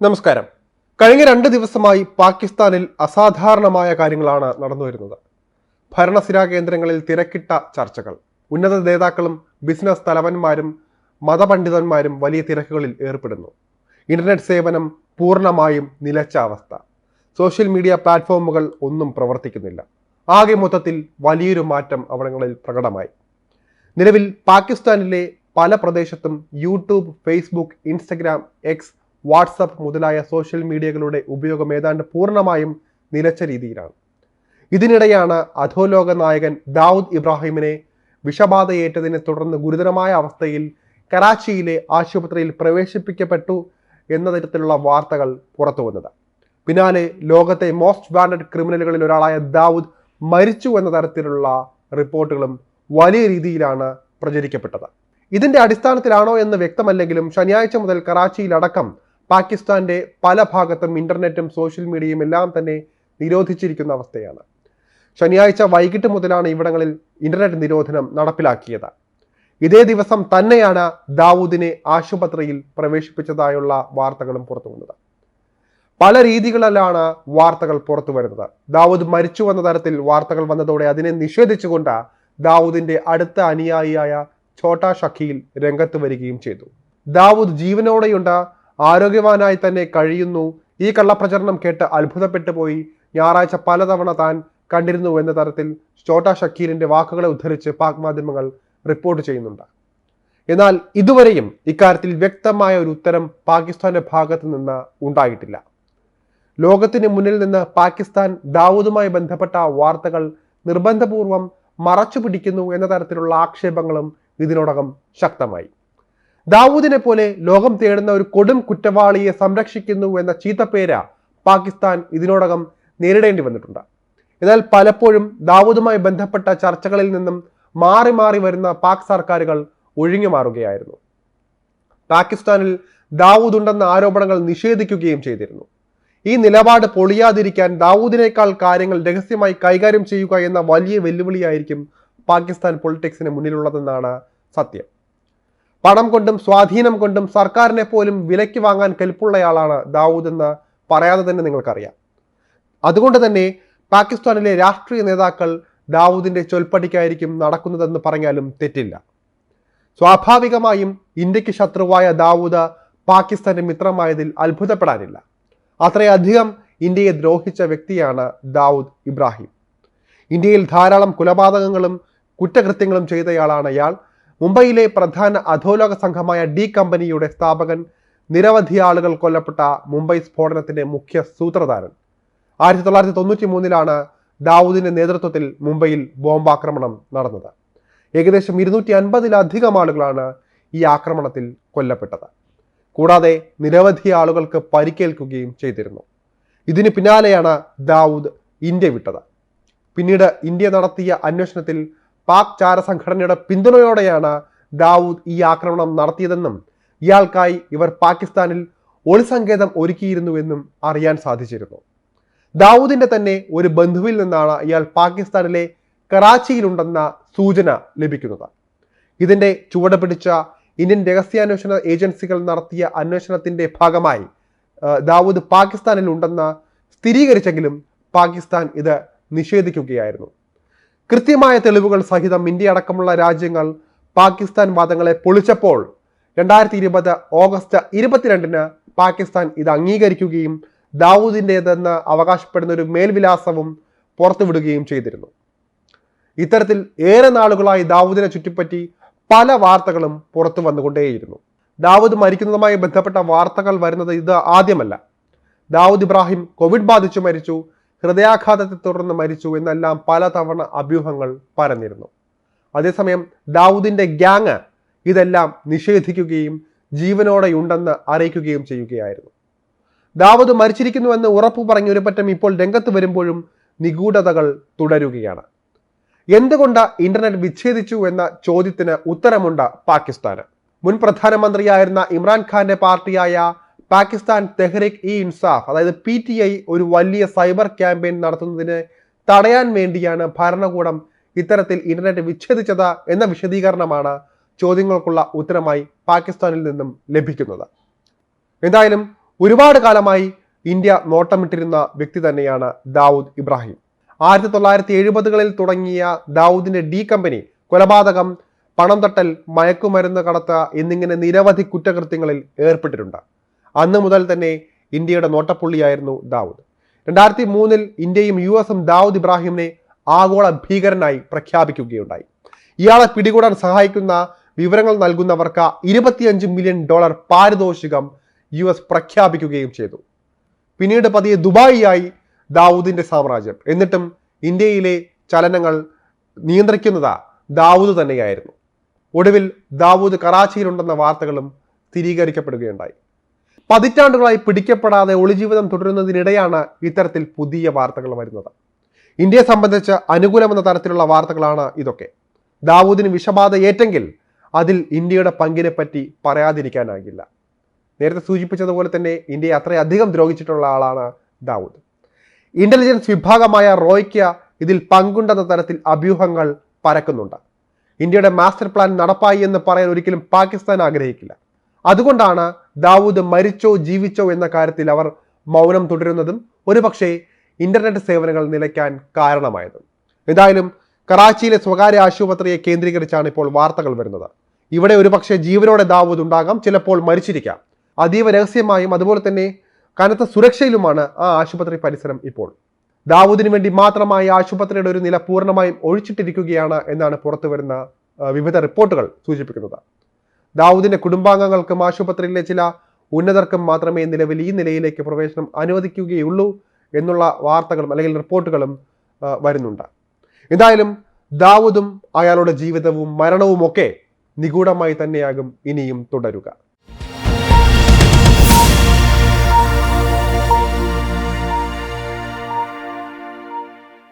നമസ്കാരം. കഴിഞ്ഞ രണ്ട് ദിവസമായി പാകിസ്ഥാനിൽ അസാധാരണമായ കാര്യങ്ങളാണ് നടന്നു വരുന്നത്. ഭരണസിരാ കേന്ദ്രങ്ങളിൽ തിരക്കിട്ട ചർച്ചകൾ. ഉന്നത നേതാക്കളും ബിസിനസ് തലവന്മാരും മതപണ്ഡിതന്മാരും വലിയ തിരക്കുകളിൽ ഏർപ്പെടുന്നു. ഇന്റർനെറ്റ് സേവനം പൂർണമായും നിലച്ച അവസ്ഥ. സോഷ്യൽ മീഡിയ പ്ലാറ്റ്ഫോമുകൾ ഒന്നും പ്രവർത്തിക്കുന്നില്ല. ആകെ മൊത്തത്തിൽ വലിയൊരു മാറ്റം അവിടങ്ങളിൽ പ്രകടമായി. നിലവിൽ പാകിസ്ഥാനിലെ പല പ്രദേശത്തും YouTube Facebook Instagram X WhatsApp മുതലായ സോഷ്യൽ മീഡിയകളുടെ ഉപയോഗം ഏതാണ്ട് പൂർണമായും നിലച്ച രീതിയിലാണ്. ഇതിനിടെയാണ് അധോലോക നായകൻ ദാവൂദ് ഇബ്രാഹിമിനെ വിഷബാധയേറ്റതിനെ തുടർന്ന് ഗുരുതരമായ അവസ്ഥയിൽ കറാച്ചിയിലെ ആശുപത്രിയിൽ പ്രവേശിപ്പിക്കപ്പെട്ടു എന്ന തരത്തിലുള്ള വാർത്തകൾ പുറത്തു വന്നത്. പിന്നാലെ ലോകത്തെ മോസ്റ്റ് വാണ്ടഡ് ക്രിമിനലുകളിൽ ഒരാളായ ദാവൂദ് മരിച്ചു എന്ന തരത്തിലുള്ള റിപ്പോർട്ടുകളും വലിയ രീതിയിലാണ് പ്രചരിക്കപ്പെട്ടത്. ഇതിന്റെ അടിസ്ഥാനത്തിലാണോ എന്ന് വ്യക്തമല്ലെങ്കിലും ശനിയാഴ്ച മുതൽ കറാച്ചിയിലടക്കം പാകിസ്ഥാന്റെ പല ഭാഗത്തും ഇന്റർനെറ്റും സോഷ്യൽ മീഡിയയും എല്ലാം തന്നെ നിരോധിച്ചിരിക്കുന്ന അവസ്ഥയാണ്. ശനിയാഴ്ച വൈകിട്ട് മുതലാണ് ഇവിടങ്ങളിൽ ഇന്റർനെറ്റ് നിരോധനം നടപ്പിലാക്കിയത്. ഇതേ ദിവസം തന്നെയാണ് ദാവൂദിനെ ആശുപത്രിയിൽ പ്രവേശിപ്പിച്ചതായുള്ള വാർത്തകളും പുറത്തു വന്നത്. പല രീതികളിലാണ് വാർത്തകൾ പുറത്തു വരുന്നത്. ദാവൂദ് മരിച്ചു എന്ന തരത്തിൽ വാർത്തകൾ വന്നതോടെ അതിനെ നിഷേധിച്ചുകൊണ്ട് ദാവൂദിന്റെ അടുത്ത അനുയായിയായ ഛോട്ടാ ഷഖീൽ രംഗത്ത് വരികയും ചെയ്തു. ദാവൂദ് ജീവനോടെയുണ്ട് ആരോഗ്യവാനായി തന്നെ കഴിയുന്നു. ഈ കള്ളപ്രചരണം കേട്ട് അത്ഭുതപ്പെട്ടു പോയി. ഞായറാഴ്ച പലതവണ താൻ കണ്ടിരുന്നു എന്ന തരത്തിൽ ഷോട്ട ഷക്കീലിന്റെ വാക്കുകളെ ഉദ്ധരിച്ച് പാക് മാധ്യമങ്ങൾ റിപ്പോർട്ട് ചെയ്യുന്നുണ്ട്. എന്നാൽ ഇതുവരെയും ഇക്കാര്യത്തിൽ വ്യക്തമായ ഒരു ഉത്തരം പാകിസ്ഥാന്റെ ഭാഗത്ത് നിന്ന് ഉണ്ടായിട്ടില്ല. ലോകത്തിന് മുന്നിൽ നിന്ന് പാകിസ്ഥാൻ ദാവൂദുമായി ബന്ധപ്പെട്ട വാർത്തകൾ നിർബന്ധപൂർവം മറച്ചു പിടിക്കുന്നു എന്ന തരത്തിലുള്ള ആക്ഷേപങ്ങളും ഇതിനോടകം ശക്തമായി. ദാവൂദിനെ പോലെ ലോകം തേടുന്ന ഒരു കൊടും കുറ്റവാളിയെ സംരക്ഷിക്കുന്നു എന്ന ചീത്തപ്പേര പാകിസ്ഥാൻ ഇതിനോടകം നേരിടേണ്ടി വന്നിട്ടുണ്ട്. എന്നാൽ പലപ്പോഴും ദാവൂദുമായി ബന്ധപ്പെട്ട ചർച്ചകളിൽ നിന്നും മാറി മാറി വരുന്ന പാക് സർക്കാരുകൾ ഒഴിഞ്ഞു മാറുകയായിരുന്നു. പാകിസ്ഥാനിൽ ദാവൂദ് ഉണ്ടെന്ന ആരോപണങ്ങൾ നിഷേധിക്കുകയും ചെയ്തിരുന്നു. ഈ നിലപാട് പൊളിയാതിരിക്കാൻ ദാവൂദിനേക്കാൾ കാര്യങ്ങൾ രഹസ്യമായി കൈകാര്യം ചെയ്യുക എന്ന വലിയ വെല്ലുവിളിയായിരിക്കും പാകിസ്ഥാൻ പൊളിറ്റിക്സിന് മുന്നിലുള്ളതെന്നാണ് സത്യം. പണം കൊണ്ടും സ്വാധീനം കൊണ്ടും സർക്കാരിനെ പോലും വിലയ്ക്ക് വാങ്ങാൻ കെൽപ്പുള്ളയാളാണ് ദാവൂദ് എന്ന് പറയാതെ തന്നെ നിങ്ങൾക്കറിയാം. അതുകൊണ്ട് തന്നെ പാകിസ്ഥാനിലെ രാഷ്ട്രീയ നേതാക്കൾ ദാവൂദിന്റെ ചൊൽപ്പടിക്കായിരിക്കും നടക്കുന്നതെന്ന് പറഞ്ഞാലും തെറ്റില്ല. സ്വാഭാവികമായും ഇന്ത്യയ്ക്ക് ശത്രുവായ ദാവൂദ് പാകിസ്ഥാന്റെ മിത്രമായതിൽ അത്ഭുതപ്പെടാനില്ല. അത്രയധികം ഇന്ത്യയെ ദ്രോഹിച്ച വ്യക്തിയാണ് ദാവൂദ് ഇബ്രാഹിം. ഇന്ത്യയിൽ ധാരാളം കൊലപാതകങ്ങളും കുറ്റകൃത്യങ്ങളും ചെയ്തയാളാണ് അയാൾ മുംബൈയിലെ പ്രധാന അധോലോക സംഘമായ ഡി കമ്പനിയുടെ സ്ഥാപകൻ നിരവധി ആളുകൾ കൊല്ലപ്പെട്ട മുംബൈ സ്ഫോടനത്തിന്റെ മുഖ്യ സൂത്രധാരൻ. ആയിരത്തി തൊള്ളായിരത്തി തൊണ്ണൂറ്റി മൂന്നിലാണ് ദാവൂദിന്റെ നേതൃത്വത്തിൽ മുംബൈയിൽ ബോംബാക്രമണം നടന്നത്. ഏകദേശം ഇരുന്നൂറ്റി അൻപതിലധികം ആളുകളാണ് ഈ ആക്രമണത്തിൽ കൊല്ലപ്പെട്ടത്. കൂടാതെ നിരവധി ആളുകൾക്ക് പരിക്കേൽക്കുകയും ചെയ്തിരുന്നു. ഇതിന് പിന്നാലെയാണ് ദാവൂദ് ഇന്ത്യ വിട്ടത്. പിന്നീട് ഇന്ത്യ നടത്തിയ അന്വേഷണത്തിൽ പാക് ചാര സംഘടനയുടെ പിന്തുണയോടെയാണ് ദാവൂദ് ഈ ആക്രമണം നടത്തിയതെന്നും ഇയാൾക്കായി ഇവർ പാകിസ്ഥാനിൽ ഒളിസങ്കേതം ഒരുക്കിയിരുന്നുവെന്നും അറിയാൻ സാധിച്ചിരുന്നു. ദാവൂദിന്റെ തന്നെ ഒരു ബന്ധുവിൽ നിന്നാണ് ഇയാൾ പാകിസ്ഥാനിലെ കറാച്ചിയിലുണ്ടെന്ന സൂചന ലഭിക്കുന്നത്. ഇതിന്റെ ചുവട് പിടിച്ച ഇന്ത്യൻ രഹസ്യാന്വേഷണ ഏജൻസികൾ നടത്തിയ അന്വേഷണത്തിന്റെ ഭാഗമായി ദാവൂദ് പാകിസ്ഥാനിൽ ഉണ്ടെന്ന് സ്ഥിരീകരിച്ചെങ്കിലും പാകിസ്ഥാൻ ഇത് നിഷേധിക്കുകയായിരുന്നു. കൃത്യമായ തെളിവുകൾ സഹിതം ഇന്ത്യ അടക്കമുള്ള രാജ്യങ്ങൾ പാകിസ്ഥാൻ വാദങ്ങളെ പൊളിച്ചപ്പോൾ രണ്ടായിരത്തി ഇരുപത് ഓഗസ്റ്റ് ഇരുപത്തിരണ്ടിന് പാകിസ്ഥാൻ ഇത് അംഗീകരിക്കുകയും ദാവൂദിന്റെതെന്ന് അവകാശപ്പെടുന്ന ഒരു മേൽവിലാസവും പുറത്തുവിടുകയും ചെയ്തിരുന്നു. ഇത്തരത്തിൽ ഏറെ നാളുകളായി ദാവൂദിനെ ചുറ്റിപ്പറ്റി പല വാർത്തകളും പുറത്തു വന്നുകൊണ്ടേയിരുന്നു. ദാവൂദ് മരിക്കുന്നതുമായി ബന്ധപ്പെട്ട വാർത്തകൾ വരുന്നത് ഇത് ആദ്യമല്ല. ദാവൂദ് ഇബ്രാഹിം കോവിഡ് ബാധിച്ചു മരിച്ചു. ഹൃദയാഘാതത്തെ തുടർന്ന് മരിച്ചു എന്നെല്ലാം പലതവണ അഭ്യൂഹങ്ങൾ പരന്നിരുന്നു. അതേസമയം ദാവൂദിന്റെ ഗ്യാങ് ഇതെല്ലാം നിഷേധിക്കുകയും ജീവനോടെയുണ്ടെന്ന് അറിയിക്കുകയും ചെയ്യുകയായിരുന്നു. ദാവൂദ് മരിച്ചിരിക്കുന്നുവെന്ന് ഉറപ്പു പറഞ്ഞ ഒരു പറ്റം ഇപ്പോൾ രംഗത്ത് വരുമ്പോഴും നിഗൂഢതകൾ തുടരുകയാണ്. എന്തുകൊണ്ട് ഇന്റർനെറ്റ് വിച്ഛേദിച്ചു എന്ന ചോദ്യത്തിന് ഉത്തരമുണ്ട് പാകിസ്ഥാന്. മുൻ പ്രധാനമന്ത്രിയായിരുന്ന ഇമ്രാൻഖാന്റെ പാർട്ടിയായ പാകിസ്ഥാൻ തെഹ്രിക് ഇ ഇൻസാഫ് അതായത് പി ടി ഐ ഒരു വലിയ സൈബർ ക്യാമ്പയിൻ നടത്തുന്നതിന് തടയാൻ വേണ്ടിയാണ് ഭരണകൂടം ഇത്തരത്തിൽ ഇന്റർനെറ്റ് വിച്ഛേദിച്ചത് എന്ന വിശദീകരണമാണ് ചോദ്യങ്ങൾക്കുള്ള ഉത്തരമായി പാകിസ്ഥാനിൽ നിന്നും ലഭിക്കുന്നത്. എന്തായാലും ഒരുപാട് കാലമായി ഇന്ത്യ നോട്ടമിട്ടിരുന്ന വ്യക്തി തന്നെയാണ് ദാവൂദ് ഇബ്രാഹിം. ആയിരത്തി തൊള്ളായിരത്തി എഴുപതുകളിൽ തുടങ്ങിയ ദാവൂദിന്റെ ഡി കമ്പനി കൊലപാതകം പണം തട്ടൽ മയക്കുമരുന്ന് കടത്ത എന്നിങ്ങനെ നിരവധി കുറ്റകൃത്യങ്ങളിൽ ഏർപ്പെട്ടിട്ടുണ്ട്. അന്ന് മുതൽ തന്നെ ഇന്ത്യയുടെ നോട്ടപ്പുള്ളിയായിരുന്നു ദാവൂദ്. രണ്ടായിരത്തി മൂന്നിൽ ഇന്ത്യയും യു എസും ദാവൂദ് ഇബ്രാഹിമിനെ ആഗോള ഭീകരനായി പ്രഖ്യാപിക്കുകയുണ്ടായി. ഇയാളെ പിടികൂടാൻ സഹായിക്കുന്ന വിവരങ്ങൾ നൽകുന്നവർക്ക് ഇരുപത്തിയഞ്ച് മില്യൺ ഡോളർ പാരിതോഷികം യു എസ് പ്രഖ്യാപിക്കുകയും ചെയ്തു. പിന്നീട് പതിയെ ദുബായിയായി ദാവൂദിന്റെ സാമ്രാജ്യം. എന്നിട്ടും ഇന്ത്യയിലെ ചലനങ്ങൾ നിയന്ത്രിക്കുന്നത് ദാവൂദ് തന്നെയായിരുന്നു. ഒടുവിൽ ദാവൂദ് കറാച്ചിയിലുണ്ടെന്ന വാർത്തകളും സ്ഥിരീകരിക്കപ്പെടുകയുണ്ടായി. പതിറ്റാണ്ടുകളായി പിടിക്കപ്പെടാതെ ഒളിജീവിതം തുടരുന്നതിനിടെയാണ് ഇത്തരത്തിൽ പുതിയ വാർത്തകൾ വരുന്നത്. ഇന്ത്യയെ സംബന്ധിച്ച് അനുകൂലമെന്ന തരത്തിലുള്ള വാർത്തകളാണ് ഇതൊക്കെ. ദാവൂദിന് വിഷബാധ ഏറ്റെങ്കിൽ അതിൽ ഇന്ത്യയുടെ പങ്കിനെ പറ്റി പറയാതിരിക്കാനാകില്ല. നേരത്തെ സൂചിപ്പിച്ചതുപോലെ തന്നെ ഇന്ത്യയെ അത്രയധികം ദ്രോഹിച്ചിട്ടുള്ള ആളാണ് ദാവൂദ്. ഇന്റലിജൻസ് വിഭാഗമായ റോയ്ക്ക് ഇതിൽ പങ്കുണ്ടെന്ന തരത്തിൽ അഭ്യൂഹങ്ങൾ പരക്കുന്നുണ്ട്. ഇന്ത്യയുടെ മാസ്റ്റർ പ്ലാൻ നടപ്പായി എന്ന് പറയാൻ ഒരിക്കലും പാകിസ്ഥാൻ ആഗ്രഹിക്കില്ല. അതുകൊണ്ടാണ് ദാവൂദ് മരിച്ചോ ജീവിച്ചോ എന്ന കാര്യത്തിൽ അവർ മൗനം തുടരുന്നതും ഒരുപക്ഷെ ഇന്റർനെറ്റ് സേവനങ്ങൾ നിലയ്ക്കാൻ കാരണമായതും. എന്തായാലും കറാച്ചിയിലെ സ്വകാര്യ ആശുപത്രിയെ കേന്ദ്രീകരിച്ചാണ് ഇപ്പോൾ വാർത്തകൾ വരുന്നത്. ഇവിടെ ഒരുപക്ഷെ ജീവനോടെ ദാവൂദ് ഉണ്ടാകാം ചിലപ്പോൾ മരിച്ചിരിക്കാം. അതീവ രഹസ്യമായും അതുപോലെ തന്നെ കനത്ത സുരക്ഷയിലുമാണ് ആ ആശുപത്രി പരിസരം ഇപ്പോൾ. ദാവൂദിന് വേണ്ടി മാത്രമായി ആശുപത്രിയുടെ ഒരു നില പൂർണമായും ഒഴിച്ചിട്ടിരിക്കുകയാണ് എന്നാണ് പുറത്തു വരുന്ന ആ, വിവിധ റിപ്പോർട്ടുകൾ സൂചിപ്പിക്കുന്നത്. ദാവൂദിന്റെ കുടുംബാംഗങ്ങൾക്കും ആശുപത്രിയിലെ ചില ഉന്നതർക്കും മാത്രമേ നിലവിൽ ഈ നിലയിലേക്ക് പ്രവേശനം അനുവദിക്കുകയുള്ളൂ എന്നുള്ള വാർത്തകളും അല്ലെങ്കിൽ റിപ്പോർട്ടുകളും വരുന്നുണ്ട്. എന്തായാലും ദാവൂദും അയാളുടെ ജീവിതവും മരണവും ഒക്കെ നിഗൂഢമായി തന്നെയാകും ഇനിയും തുടരുക.